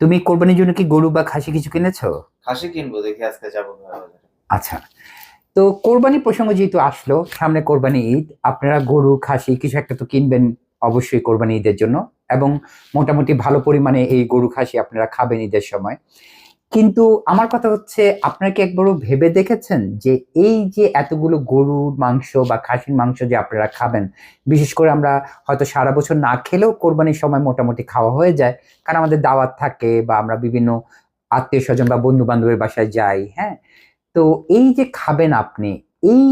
তুমি কোরবানির জন্য কি গরু বা খাসি কিছু কিনেছো? খাসি কিনবো দেখি আজকে যাব আচ্ছা। তো কোরবানি প্রসঙ্গ যেহেতু আসলো সামনে কোরবানি ঈদ আপনারা গরু খাসি কিছু একটা তো কিনবেন অবশ্যই কোরবানি ঈদের জন্য এবং মোটামুটি ভালো পরিমাণে এই গরু খাসি আপনারা খাবেন ঈদের সময়। কিন্তু আমার কথা হচ্ছে, আপনারা কি একবারও ভেবে দেখেছেন যে এই যে এতগুলো গরুর মাংস বা খাসির মাংস যে আপনারা খাবেন, বিশেষ করে আমরা হয়তো সারা বছর না খেলেও কোরবানির সময় মোটামুটি খাওয়া হয়ে যায়, কারণ আমাদের দাওয়াত থাকে বা আমরা বিভিন্ন আত্মীয় স্বজন বা বন্ধু বান্ধবের বাসায় যাই হ্যাঁ? তো এই যে খাবেন আপনি, এই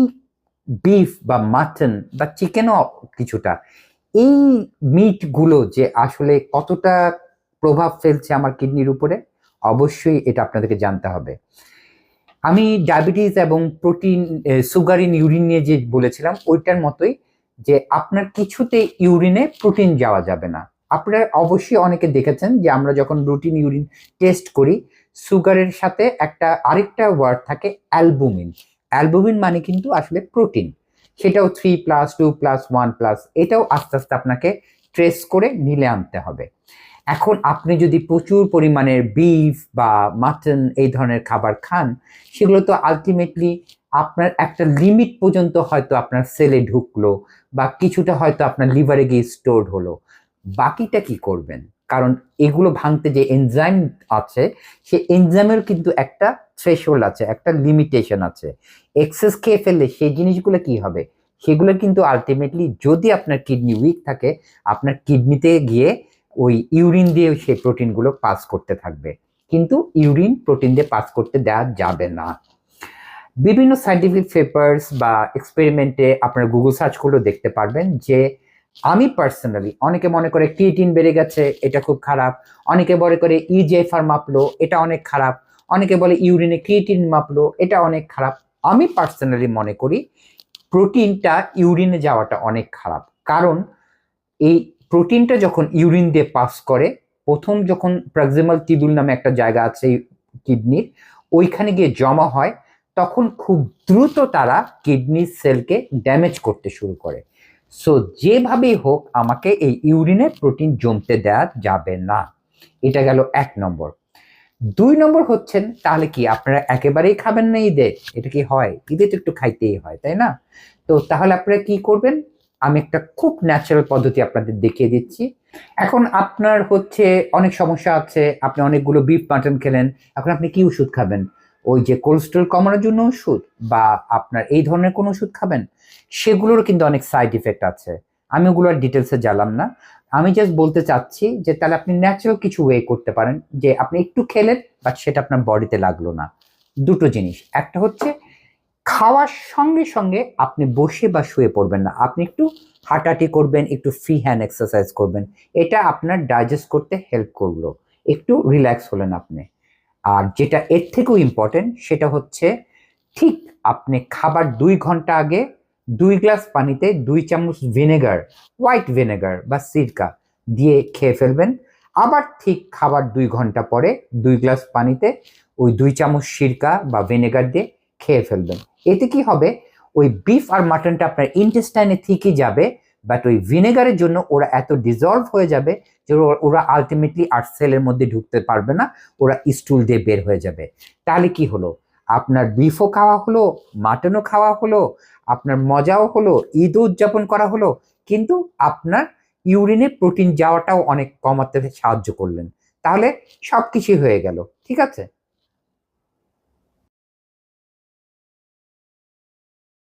বিফ বা মাটন বা চিকেনও কিছুটা, এই মিটগুলো যে আসলে কতটা প্রভাব ফেলছে আমার কিডনির উপরে? অবশ্যই এটা আপনাদেরকে জানতে হবে। আমি ডায়াবেটিস এবং প্রোটিন সুগার ইন ইউরিন নিয়ে যে বলেছিলাম, ওইটার মতোই যে আপনার কিছুতে ইউরিনে প্রোটিন যাওয়া যাবে না। আপনারা অবশ্যই অনেকে দেখেছেন যে আমরা যখন রুটিন ইউরিন টেস্ট করি, সুগারের সাথে একটা আরেকটা ওয়ার্ড থাকে অ্যালবুমিন। অ্যালবুমিন মানে কিন্তু আসলে প্রোটিন। সেটাও three plus, two plus, one plus, এটাও আস্তে আস্তে আপনাকে ট্রেস করে নিলে আনতে হবে। এখন আপনি যদি প্রচুর পরিমাণের বিফ বা মাটন এই ধরনের খাবার খান, সেগুলো তো আলটিমেটলি আপনার একটা লিমিট পর্যন্ত হয়তো আপনার সেলে ঢুকলো বা কিছুটা হয়তো আপনার লিভারে গিয়ে স্টোর হলো। বাকিটা কি করবেন? কারণ এগুলো ভাঙতে যে এনজাইম আছে সে এনজাইমের কিন্তু একটা থ্রেশহোল্ড আছে, একটা লিমিটেশন আছে। এক্সেস খেয়ে ফেললে সেই জিনিসগুলো কি হবে? সেগুলো কিন্তু আলটিমেটলি যদি আপনার কিডনি উইক থাকে, আপনার কিডনিতে গিয়ে ওই ইউরিন দিয়ে সেই প্রোটিনগুলো পাস করতে থাকবে। কিন্তু ইউরিন প্রোটিন দিয়ে পাস করতে দেওয়া যাবে না। বিভিন্ন সাইন্টিফিক পেপার্স বা এক্সপেরিমেন্টে আপনারা গুগল সার্চ করলেও দেখতে পারবেন যে, আমি পার্সোনালি অনেকে মনে করে ক্রিয়েটিন বেড়ে গেছে, এটা খুব খারাপ। অনেকে মনে করে E ইজেফার মাপলো, এটা অনেক খারাপ। অনেকে বলে ইউরিনে ক্রিয়েটিন মাপলো, এটা অনেক খারাপ। আমি পার্সোনালি মনে করি প্রোটিনটা ইউরিনে যাওয়াটা অনেক খারাপ। কারণ এই প্রোটিনটা যখন ইউরিন দিয়ে পাস করে, প্রথম যখন প্রাক্সিমাল টিবিউল নামে একটা জায়গা আছে কিডনির, ওইখানে গিয়ে জমা হয়, তখন খুব দ্রুত তারা কিডনির সেলকে ড্যামেজ করতে শুরু করে। সো, যেভাবেই হোক, আমাকে এই ইউরিনে প্রোটিন জমতে দেওয়া যাবে না। এটা গেল এক নম্বর। দুই নম্বর হচ্ছেন, তাহলে কি আপনারা একেবারেই খাবেন না ঈদে? এটা কি হয়? ঈদে তো একটু খাইতেই হয়, তাই না? তো তাহলে আপনারা কি করবেন? আমি একটা খুব ন্যাচারাল পদ্ধতি আপনাদের দেখিয়ে দিচ্ছি। এখন আপনার হচ্ছে অনেক সমস্যা আছে, আপনি অনেকগুলো বিফ মাটন খেলেন, এখন আপনি কি ওষুধ খাবেন? ওই যে কোলেস্ট্রল কমানোর জন্য ওষুধ বা আপনার এই ধরনের কোনো ওষুধ খাবেন? সেগুলোর কিন্তু অনেক সাইড ইফেক্ট আছে। আমি ওগুলো আর ডিটেলসে জানলাম না। আমি জাস্ট বলতে চাচ্ছি যে তাহলে আপনি ন্যাচারাল কিছু ওয়ে করতে পারেন, যে আপনি একটু খেলেন বাট সেটা আপনার বডিতে লাগল না। দুটো জিনিস। একটা হচ্ছে খাওয়ার সঙ্গে সঙ্গে আপনি বসে বা শুয়ে পড়বেন না। আপনি একটু হাঁটাহাঁটি করবেন, একটু ফ্রি হ্যান্ড এক্সারসাইজ করবেন। এটা আপনার ডাইজেস্ট করতে হেল্প করল। একটু রিল্যাক্স হলেন আপনি। আর যেটা এর থেকেও ইম্পর্টেন্ট সেটা হচ্ছে ঠিক আপনি খাবার দুই ঘণ্টা আগে দুই গ্লাস পানিতে দুই চামচ ভিনেগার হোয়াইট ভিনেগার বা সিরকা দিয়ে খেয়ে ফেলবেন। আবার ঠিক খাবার দুই ঘণ্টা পরে দুই গ্লাস পানিতে ওই দুই চামচ সিরকা বা ভিনেগার দিয়ে খেয়ে ফেলবেন। এতে কি হবে? ওই বিফ আর মাটনটা আপনার ইন্টেস্টাইনে থেকে যাবে বাট ওই ভিনেগারের জন্য ওরা এত ডিজলভ হয়ে যাবে যে ওরা- ওরা আলটিমেটলি আর সেলের মধ্যে ঢুকতে পারবে না, ওরা স্টুল দিয়ে বের হয়ে যাবে। তাহলে কি হলো? আপনার বিফও খাওয়া হলো মাটনও খাওয়া হলো, আপনার মজাও হলো, ঈদও উদযাপন করা হলো, কিন্তু আপনার ইউরিনে প্রোটিন যাওয়াটাও অনেক কমাতে সাহায্য করলেন। তাহলে সব কিছুই হয়ে গেল, ঠিক আছে?